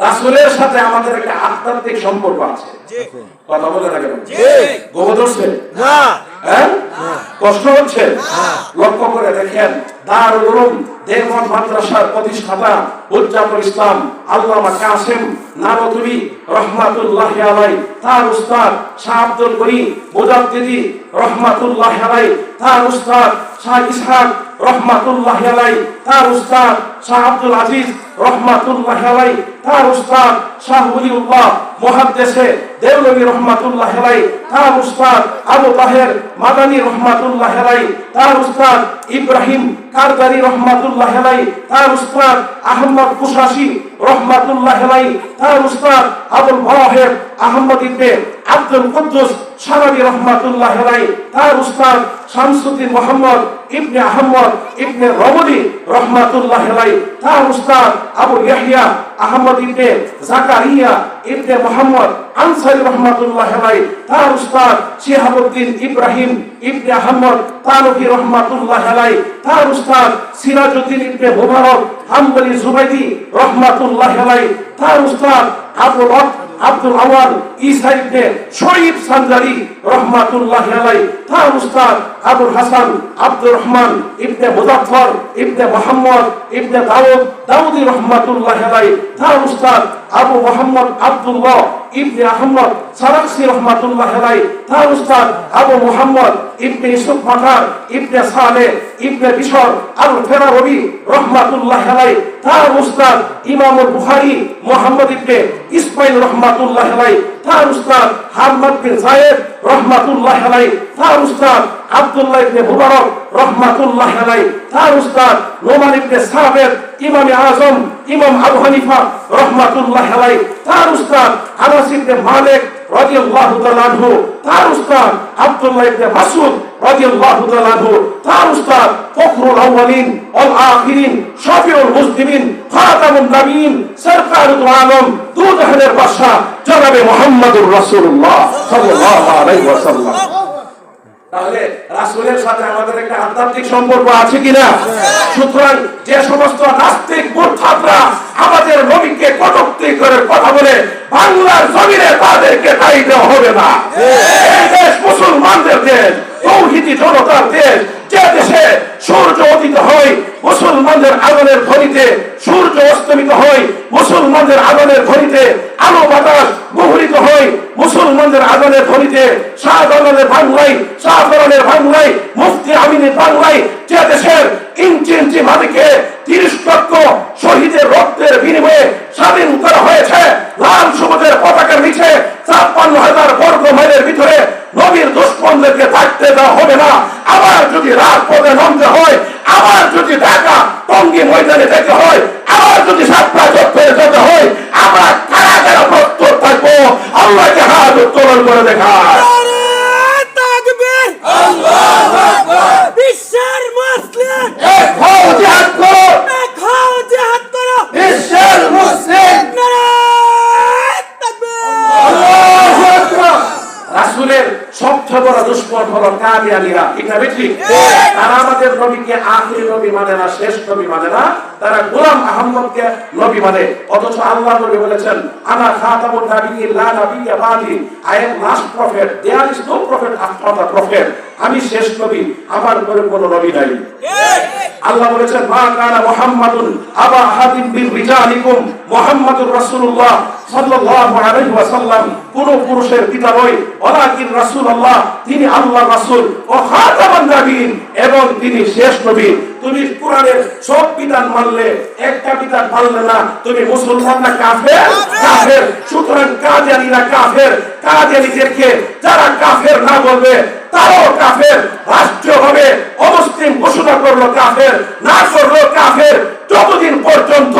রাসূলের সাথে আমাদের একটা আধ্যাত্মিক সম্পর্ক আছে। কথা বলে না কেন গোবর ধরছে না। হ্যাঁ? কষ্ট হচ্ছে? লক্ষ্য করে দেখেন দারুল দেওবন্দ মাদ্রাসার প্রতিষ্ঠাতা উজ্জাফর ইসলাম আল্লামা কাসেম নারতুবি রহমাতুল্লাহ আলাই তার উস্তাদ শাহ আব্দুল গনি মুজাদ্দিদি রহমাতুল্লাহ আলাই তার উস্তাদ শাহ ইসহাক রহমাতুল্লাহ আলাই তার উস্তাদ শাহ আব্দুল আজিজ রহমাতুল্লাহ আলাই তার উস্তাদ শাহ ওলিউল্লাহ মুহাদ্দিসে দেওলভী রহমাতুল্লাহ আলাই তার উস্তাদ আবু তাহের মাদানী রহমাতুল্লাহ আলাই তার উস্তাদ ইব্রাহিম কারদারি রহমাতুল্লাহ আলাই তার উস্তাদ আহমদ কুশাসি রহমাতুল্লাহ আলাই তার উস্তাদ আবুল মাওয়াহেব আহমদ ইবনে আব্দুল কুদ্দুস সালামি রহমাতুল্লাহ আলাই তার উস্তাদ শামসুদ্দিন মোহাম্মদ ইবনে আহমদ ইবনে রমদি রহমাতুল্লাহ আলাই তার উস্তাদ আবু ইয়াহইয়া আহমদ ইবনে জাকারিয়া ইবনে মোহাম্মদ আনসারি রহমাতুল্লাহ আলাই তার উস্তাদ শিহাবুদ্দিন ইব্রাহিম ইবনে আহমদ তারকি রহমাতুল্লাহ আলাই তার উস্তাদ সিরাজউদ্দিন ইবনে মুবারক হাম্বলি জুবাইদি রহমাতুল্লাহ আলাই তার উস্তাদ আবুল আব্দুল আওয়াল ঈসা ইবনে শরীফ সানজারি রহমাতুল্লাহ আলাই তার উস্তাদ আবুল হাসান, আব্দুর রহমান, ইবনে মুজাফফর, ইবনে মোহাম্মদ, ইবনে দাউদ, দাউদি রহমাতুল্লাহ আলাই তার উস্তাদ আবু মোহাম্মদ আব্দুল্লাহ ইবনে আহমদ সারাকসি রহমাতুল্লাহ আলাই তার উস্তাদ আবু মোহাম্মদ ইবনে ইউসুফ মাকার, ইবনে সালে, ইবনে বিশর আল ফেরারবি রহমাতুল্লাহ আলাই তার উস্তাদ ইমামুল বুখারী মোহাম্মদ ইবনে ইসমাইল রহমাতুল্লাহ আলাই তার উস্তাদ হাম্মদ বিন জায়েদ রহমাতুল্লাহ আলাই তার উস্তাদ আব্দুল্লাহ ইবনে মুবারক রহমাতুল্লাহ আলাই তার উস্তাদ নোমান ইবনে সাবের ইমাম আজম, ইমাম আবু হানিফা রহমাতুল্লাহ আলাই তার উস্তাদ আনাস ইবনে মালিক রাদিয়াল্লাহু তাআলা আনহু, তার উস্তাদ আব্দুল্লাহ ইবনে মাসউদ তাহলে সাথে আমাদের একটা আধ্যাত্মিক সম্পর্ক আছে কিনা? সুতরাং যে সমস্ত নাস্তিক মুরতাদরা আমাদের নবীকে কটূক্তি করে কথা বলে, বাংলার জমিনে তাদেরকে দায়ী দেওয়া হবে না। এই দেশ মুসলমানদের দেশ। তৌহিদি জনতার দেশ, যে দেশে সূর্য উদিত হয়, মুসলমানদের আগুনের ঘড়িতে সূর্য অস্তমিত হয়, মুসলমানদের আগুনের ঘড়িতে আলো বাতাস মুহরিত হয়, মুসলমানদের আগুনের ঘড়িতে শাহজালালের বাংলায় শাহজালালের বাংলায়, মুফতি আমিনের বাংলায়, যে দেশের ইঞ্চি ইঞ্চি মাটিকে তিরিশ লক্ষ শহীদের রক্তের বিনিময়ে স্বাধীন করা হয়েছে, লাল সবুজের পতাকার নিচে ছাপ্পান্ন হাজার বর্গ মাইলের ভিতরে নবীর দুষ্কন্ধকে থাকতে দেওয়া হবে না। আবার যদি রাজপথে নামতে হয়, আবার যদি ঢাকা টঙ্গী ময়দানে যেতে হয়, আবার যদি সাতটা চত্বরে যেতে হয়, আমরা কারা কারা প্রস্তুত থাকব। আল্লাহকে হাত উত্তোলন করে দেখায় নারে তাকবীর বিশ্বের মুসলিম এক হও জিহাদ করো এক হও জিহাদ করো বিশ্বের মুসলিম নারে তাকবীর আল্লাহু আকবার। রাসূলের সবচেয়ে বড় দুশ্মন হলো কাদিয়ানীরা ঠিক না বেঠি তারা আমাদের নবীকে আখিরি নবী মানে না শেষ নবী মানে না তারা গোলাম আহমদকে নবী মানে। অথচ আল্লাহ নবী বলেছেন, আনা খাতামুন নাবিয়্যিন লা নাবিয়্যা বাদি। I am last prophet there is no prophet after the prophet আমি শেষ নবী, আমার পরে কোনো নবী নাই। আল্লাহ বলেছেন, মা কানা মুহাম্মাদুন আবা আহাদিন বিন রিজালিকুম মুহাম্মাদুর রাসূলুল্লাহ সাল্লাল্লাহু আলাইহি ওয়াসাল্লাম। কোন পুরুষের পিতা নয় ওয়ালাকিন রাসূলুল্লাহ, তিনি আল্লাহ রাসূল ও খাতামুন নবীন এবং তিনি শেষ নবী। তুমি কোরআনের সব বিধান মানলে একটা বিধান মানলে না তুমি মুসলমান না কাফের? কাফের। সুতরাং কাদিয়ানীরা কাফের। কাদিয়ানীদেরকে যারা কাফের না বলবে তারাও কাফের রাষ্ট্রীয়ভাবে অমুসলিম ঘোষণা করল কাফের, না করল কাফের, যতদিন পর্যন্ত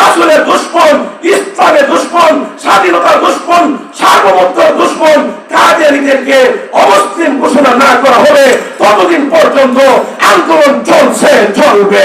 রাসূলের দুশ্মন, ইসলামের দুশ্মন, স্বাধীনতার দুশ্মন, সার্বভৌমত্বের দুশ্মন কাদিয়ানীদেরকে অমুসলিম ঘোষণা না করা হবে, ততদিন পর্যন্ত আন্দোলন চলছে, চলবে।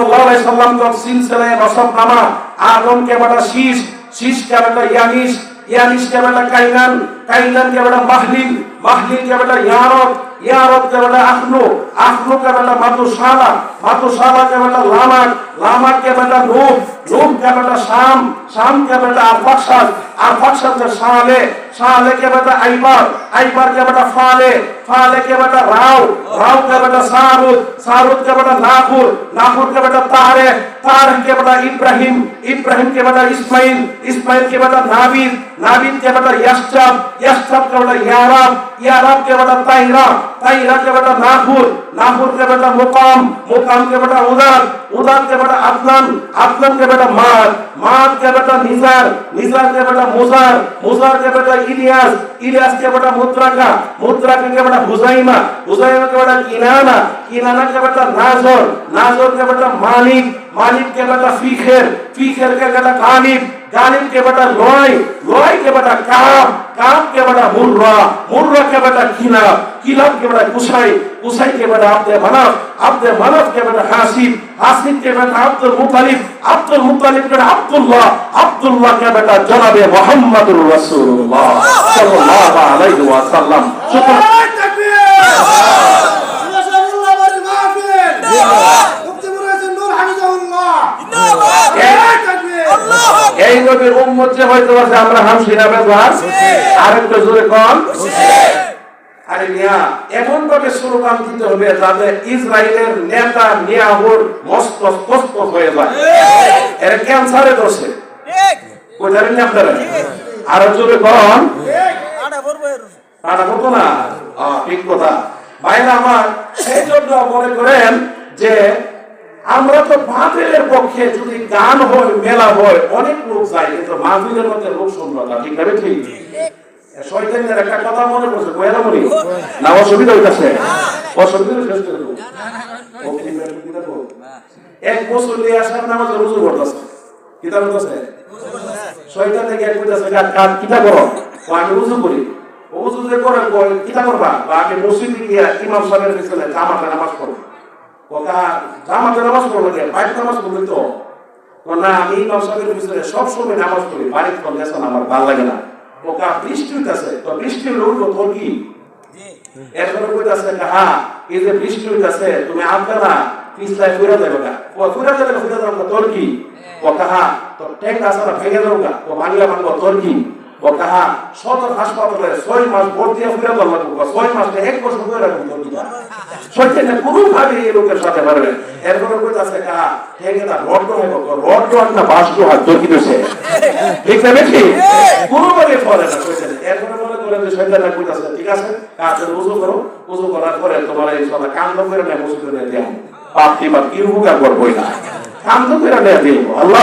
সাল্লাল্লাহু সাল্লাম যখন সিলসিলায় নসব নামা আদম কে বেটা শীষ শীষ কে বেটা ইয়ানিস ইয়ানিস কে বেটা কাইনান কাইনান কে বেটা মাহলিল মাহলিল কে বেটা ইয়ারব ইয়ারব কে মাতু সাবা কে বেটা লামাক লামাক কে বেটা নুম নুম কে বেটা শাম শাম কে বেটা আরফাকশাদ আরফাকশাদ কে শালে শালে কে বেটা আইবার আইবার কে বেটা ফালে ফালে কে বেটা রাও রাও কে বেটা সারুদ সারুদ কে বেটা নাফুর নাফুর কে বেটা তারে তারে কে বেটা ইব্রাহিম ইব্রাহিম কে বেটা ইসমাইল ইসমাইল কে বেটা নাবিদ নাবিদ কে বেটা ইয়াসজাব ইয়াসজাব কে বেটা ইয়ারাব ইয়ারাব কে বেটা তাইরা ताइरा के बेटा नागुर नागुर के बेटा मुकाम मुकाम के बेटा उदर उदर के बेटा अदनन अदनन के बेटा माद माद के बेटा निजार निजार के बेटा मुजार मुजार के बेटा इलियास इलियास के बेटा मुद्राका मुद्राका के बेटा हुजैमा हुजैमा के बेटा किनाना किनाना के बेटा नाजर नाजर के बेटा मालिक मालिक के बेटा फीखेर फीखेर के बेटा गालिब गालिम के बेटा लॉय लॉय के बेटा काम काम के बेटा मुर्रा मुर्रा के बेटा किलाब किलाब के बेटा कुसाई कुसाई के बेटा अब्दे मनफ अब्दे मनफ के बेटा हासिम हासिम के बेटा अब्दुल मुतालिब अब्दुल मुतालिब के अब्दुल्लाह अब्दुल्लाह के बेटा जनाब मोहम्मद रसूलुल्लाह सल्लल्लाहु अलैहि वसल्लम शुक्र तकबीर अल्लाह अकबर এই নবীর উম্মত যে হয়তো আছে আমরা হামসি না ব্যবহার? আরেকটু জোরে কম আরে মিয়া এমন ভাবে স্লোগান দিতে হবে যাতে ইসরায়েলের নেতা নিয়াহুর মস্ত হয়ে যায়। এর ক্যান্সারে দোষে জানেন না আপনারা? আরও জোরে কম তারা বলতো না। ঠিক কথা। ভাইরা আমার সেই জন্য মনে করেন যে আমরা তো মাহফিলের পক্ষে যদি গান হয়, মেলা হয়, অনেক লোক যায়, কিন্তু মাহফিলের মধ্যে লোক না ঠিক না ঠিক শয়তানের একটা কথা মনে পড়ছে কয়লা মনি। না, অসুবিধা হইতাছে। অসুবিধা? এক বছর নিয়ে আসার নামাজ রুজু করতেছে। কিতা করতেছে শয়তান থেকে এক কইতাছে কাজ কিতা করো ও আমি উজু করি। ও যে করে কিতা করবা বা আমি মসজিদে গিয়া ইমাম সাহেবের পিছনে জামাতে নামাজ পড়ব কথা জামাতে নামাজ পড়ব বাইরে নামাজ পড়বি তো? না আমি ইমাম সাহেবের পিছনে সব নামাজ পড়ি। বাড়িতে তো লেসন আমার ভালো লাগে না। ওকা বৃষ্টি হইতাছে। তো বৃষ্টি হলে উঠবো তোর কি? এরপরে কইতাছে হ্যাঁ এই যে বৃষ্টি হইতাছে তুমি আনবে না ফুরা যাবে না। ও ফুরা যাবে না ফুরা যাবে না তোর কি? ও কাহা তো ট্যাঙ্ক না ভেঙে দেবো গা। ও বাংলা ভাঙবো তোর কি? কাহা সদর কি কোনো কাহা কি ঠিক না বেশি কোনোভাবে ফলে না এরপরে ঠিক আছে উজু করো। করার পরে কান্দ করে না করে দেও পাপ কি কি করবই না করে আল্লাহ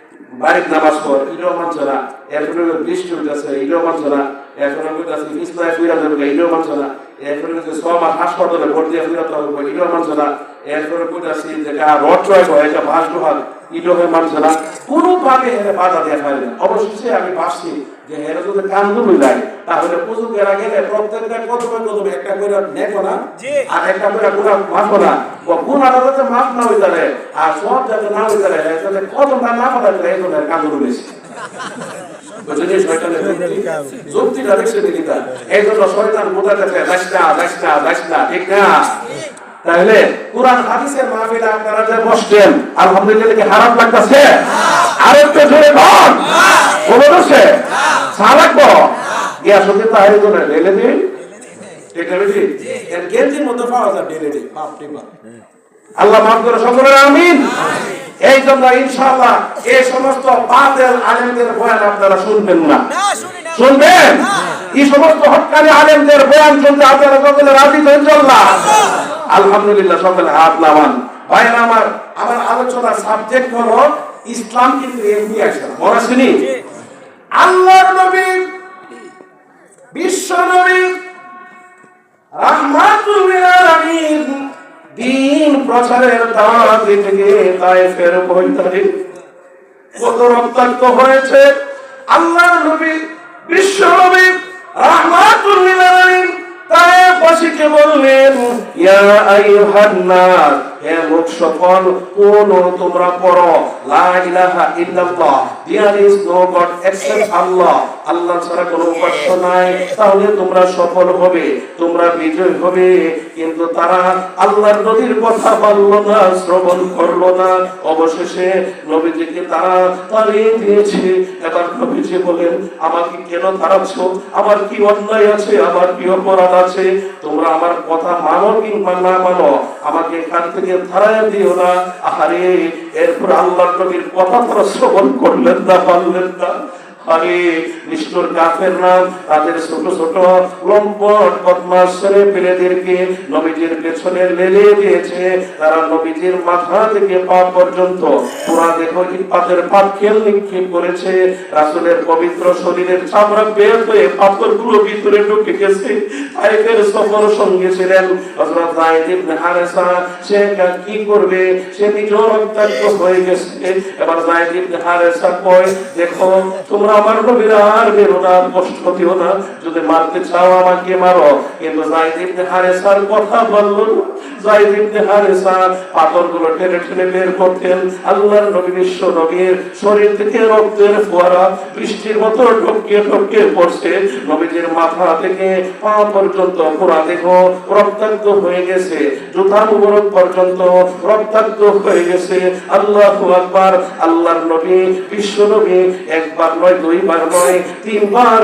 বাড়ির নামাজ পর ইলো মানছ বৃষ্টি হইতেছে ইলো মানছ না হইতেছে ইসলাম ফিরা যাবে ইলো মানছ না হচ্ছে ছ মাস হাসপাতালে কইতাছি যে কা রড রয় হয় এটা ভাস ডোহাল হয়ে মানছ না কোনো ভাবে হেরে বাধা দেওয়া হয় না। অবশেষে আমি পাচ্ছি যে যদি তাহলে পুজো কেরা গেলে প্রত্যেকটা কদমে কদমে একটা করে নেকো না আর একটা করে গুণা মাফো না ও গুণাটা যাতে মাফ না হইতে পারে আর সব যাতে না হইতে পারে যাতে কদমটা না পাতা গেলে এই জন্য কান্দু বেশি। বুঝলি শয়তানের যুক্তিটা দেখছে দেখি এই জন্য শয়তান বোঝা দেখে না যাস না যাস না ঠিক না? তাহলে কোরআন হাদিসের মাহফিলে আপনারা যে বসছেন আলহামদুলিল্লাহ কি খারাপ লাগতেছে। আর একটু জোরে বল। বলো তো গ্যাস হতে ঢেলে আল্লাহ মাফ করে সকলের আমিন। এই জন্য ইনশাআল্লাহ এই সমস্ত বাতেল আলেমদের বয়ান আপনারা শুনবেন না। শুনবেন? এই সমস্ত হকানি আলেমদের বয়ান শুনতে আপনারা সকলে রাজি তো ইনশাআল্লাহ? আলহামদুলিল্লাহ সকলে হাত নামান। ভাইরা আমার আমার আলোচনার সাবজেক্ট হলো ইসলাম কিন্তু এমনি আসে মনে শুনি আল্লাহর নবী, বিশ্ব নবী আলামিন দিন প্রচারের দাওয়াত থেকে তায়েফের বৈতারিক কত রক্তাক্ত হয়েছে? আল্লাহর নবী, বিশ্ব নবী রাহমাতুল আলামিন তায়েফবাসীকে বললেন, ইয়া আইয়ুহান লোক তোমরা ছাড়া বিজয় হবে। শ্রবণ করল না। অবশেষে নবীজিকে তারা তাড়িয়ে দিয়েছে। এবার নবীজি বলেন, আমাকে কেন তাড়াচ্ছ? আমার কি অন্যায় আছে? আমার কি অপরাধ আছে? তোমরা আমার কথা মানো কিংবা না মানো? আমাকে এখান থেকে দিও না। এরপর আল্লাহ নবীর কথা শ্রবণ করলেন না পারলেন না। আরে নিষ্ঠুর কাফের নাম তাদের ছোট ছোট লম্পট পেলেদেরকে নবীজির পেছনে দিয়েছে। তারা নবীজির মাথা থেকে পা পর্যন্ত পুরা দেহ ইপাতের নিক্ষেপ করেছে। রাসূলের পবিত্র শরীরের চামড়া বের হয়ে পাথরগুলো ভিতরে ঢুকে গেছে। তাইফের সফর সঙ্গে ছিলেন ইবনে হারেসা। সে কি করবে? সে নিজেও রক্তাক্ত হয়ে গেছে। এবার যায়েদ ইবনে হারেসা কয়, দেখো, তোমরা আমার নবীর আর বেরো না কষ্ট দিও না। যদি মারতে চাও আমাকে মারো। কিন্তু যায়েদ ইবনে হারেসার কথা বলল যায়েদ ইবনে হারেসা পাথরগুলো টেনে টেনে বের করতেন। আল্লাহর নবী, বিশ্ব নবীর শরীর থেকে রক্তের ফোয়ারা বৃষ্টির মতো ঢপকে ঢপকে পড়ছে। নবীজির মাথা থেকে পা পর্যন্ত পুরা দেহ রক্তাক্ত হয়ে গেছে। জুতা মুবারক পর্যন্ত রক্তাক্ত হয়ে গেছে। আল্লাহু আকবার, আল্লাহর নবী, বিশ্ব নবী, একবার নয় দুইবার নয়, তিনবার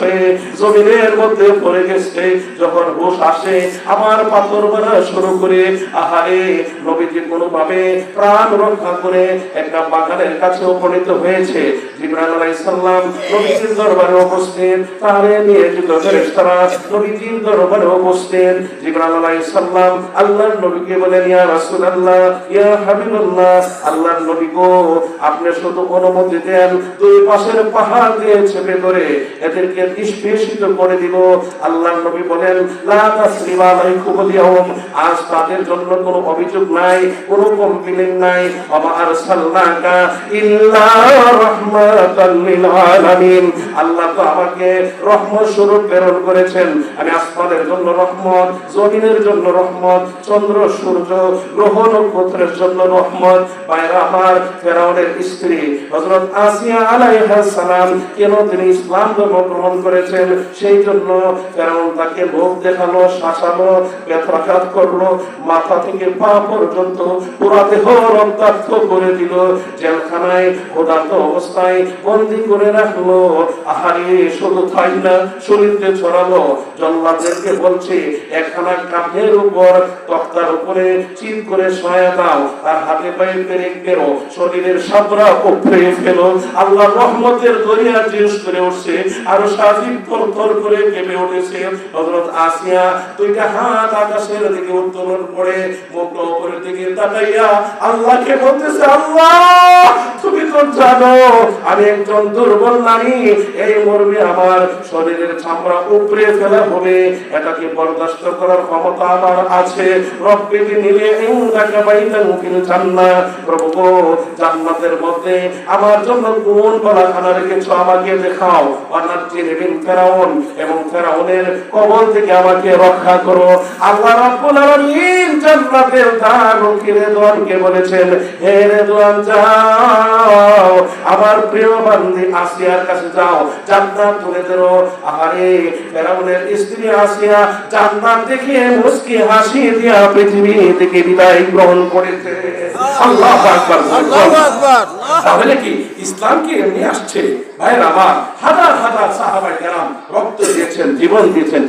হয়ে জমিনের মধ্যে পড়ে গেছে। যখন আসে, আমার পাথর শুরু করে, আহারে, নবীজি প্রাণ রক্ষা করে একটা বাগানের কাছে উপনীত হয়েছে। নবীজির দরবারে উপস্থিত ফেরেশতারা নবীজির দরবারে উপস্থিত। নবীকে বলেন, ইয়া ইয়া হাবিবাল্লাহ নবী গো, আপনি শুধু অনুমতি দেন, দুই পাশের পাহাড় দিয়ে চেপে ধরে এদেরকে নিষ্পেষিত করে দিব। আল্লাহর নবী বলেন আজ তাদের জন্য কোনো অভিযোগ নাই, কোনো কমপ্লেইন নাই। রাহমাতাল আলামিন আল্লাহ তো আমাকে রহমত স্বরূপ প্রেরণ করেছেন। আমি আসমানের জন্য রহমত, জমিনের জন্য রহমত, চন্দ্র, সূর্য, গ্রহ, নক্ষত্রের জন্য রহমত। বাইরা আমার ফেরাউনের স্ত্রী, হযরত আসিয়া আলাইহিস সালাম, কেন তিনি ইসলাম ধর্ম গ্রহণ করেছেন? সেই জন্য ফেরাউন তাকে লোভ দেখাল, শাসালো ব্যথাঘাত করল, মাথা থেকে পা পর্যন্ত পুরা দেহ রক্তাক্ত করে দিল। জেলখানায় ক্ষুধার্ত অবস্থায় বন্দি করে রাখল। আহারে, শুধু তাই না শরীরকে ছড়ালো। জল্লাদেরকে বলছে, একখানা কাঠের উপর তক্তার উপরে চিত করে সয়া দাও, আর হাতে পায়ে পেরো। শরীরের সাবরা উপরে ফেলো। আল্লাহ রহমতের দরিয়া জিনিস করে উঠছে, আর সাজিব তোর তোর করে কেঁপে উঠেছে। হযরত আসিয়া দুইটা হাত আকাশের দিকে উত্তোলন করে মুখটা উপরের দিকে তাকাইয়া আল্লাহকে বলতেছে, আল্লাহ তুমি জানো, আমি একজন দুর্বল নারী, এই মর্মে আমার শরীরের চামড়া উপরে ফেলা হবে। এটাকে বরদাস্ত করার ক্ষমতা আমার আছে। নিলে আমাকে দেখাও। কবল থেকে আমাকে রক্ষা করো। আল্লাহ বলেছেন, হে রেদওয়ান যাও আমার প্রিয় বান্দি আসিয়ার কাছে যাও জান্নাত তুলে ধরো। আহারে ফেরাউনের স্ত্রী আসিয়া জান্নাত দেখে মুস্কি হাসি দিয়া পৃথিবী থেকে বিদায় গ্রহণ করেছে। আল্লাহু আকবার। আল্লাহু আকবার। তাহলে কি ইসলাম কি এমনি আসছে? ভাইয়ের আমার হাজার হাজার সাহাবাই কেরাম রক্ত দিয়েছেন জীবন দিয়েছেন।